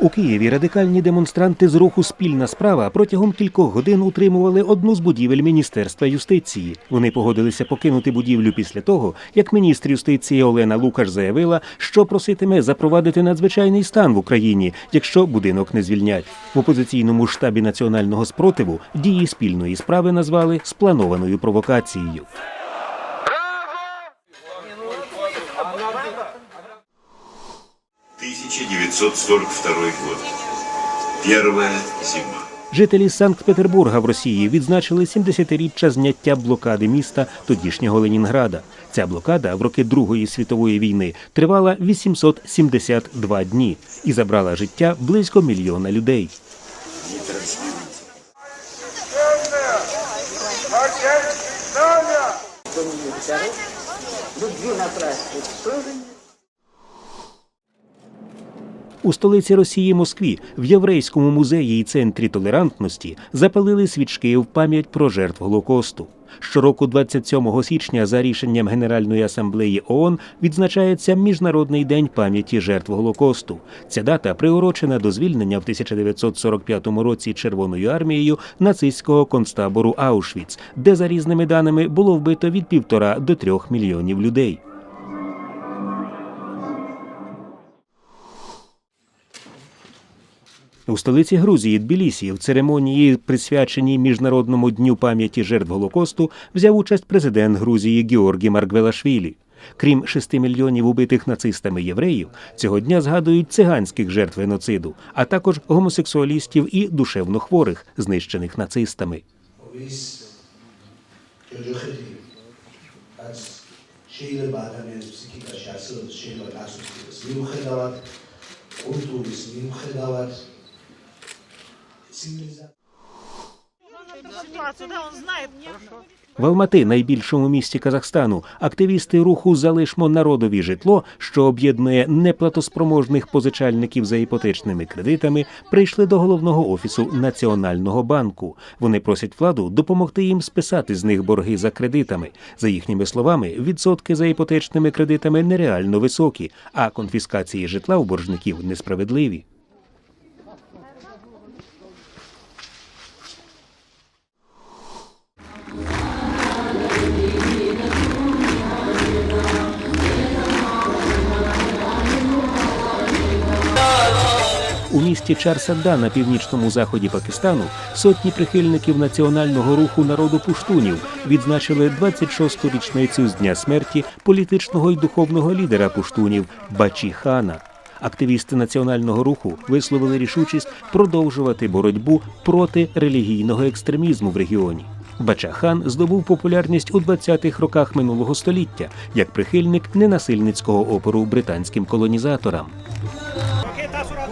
У Києві радикальні демонстранти з руху Спільна справа протягом кількох годин утримували одну з будівель Міністерства юстиції. Вони погодилися покинути будівлю після того, як міністр юстиції Олена Лукаш заявила, що проситиме запровадити надзвичайний стан в Україні, якщо будинок не звільнять. В опозиційному штабі національного спротиву дії спільної справи назвали спланованою провокацією. 1942 год. Первая зима. Жителі Санкт-Петербурга в Росії відзначили 70-річчя зняття блокади міста тодішнього Ленінграда. Ця блокада в роки Другої світової війни тривала 872 дні і забрала життя близько мільйона людей. любви нет. У столиці Росії Москві в єврейському музеї і центрі толерантності запалили свічки в пам'ять про жертв Голокосту. Щороку, 27 січня, за рішенням Генеральної асамблеї ООН відзначається Міжнародний день пам'яті жертв Голокосту. Ця дата приурочена до звільнення в 1945 році Червоною армією нацистського концтабору Аушвіц, де за різними даними було вбито від півтора до трьох мільйонів людей. У столиці Грузії Тбілісі в церемонії, присвяченій Міжнародному дню пам'яті жертв Голокосту, взяв участь президент Грузії Георгій Маргвелашвілі. Крім шести мільйонів убитих нацистами євреїв, цього дня згадують циганських жертв геноциду, а також гомосексуалістів і душевнохворих, знищених нацистами нельзя. В Алмати, найбільшому місті Казахстану, активісти руху залишмо народові житло, що об'єднує неплатоспроможних позичальників за іпотечними кредитами, прийшли до головного офісу Національного банку. Вони просять владу допомогти їм списати з них борги за кредитами. За їхніми словами, відсотки за іпотечними кредитами нереально високі, а конфіскації житла у боржників несправедливі. У місті Чарсада на північному заході Пакистану сотні прихильників національного руху народу пуштунів відзначили 26-ту річницю з дня смерті політичного і духовного лідера пуштунів Бачі Хана. Активісти національного руху висловили рішучість продовжувати боротьбу проти релігійного екстремізму в регіоні. Бачахан здобув популярність у 20-х роках минулого століття як прихильник ненасильницького опору британським колонізаторам. taasuraad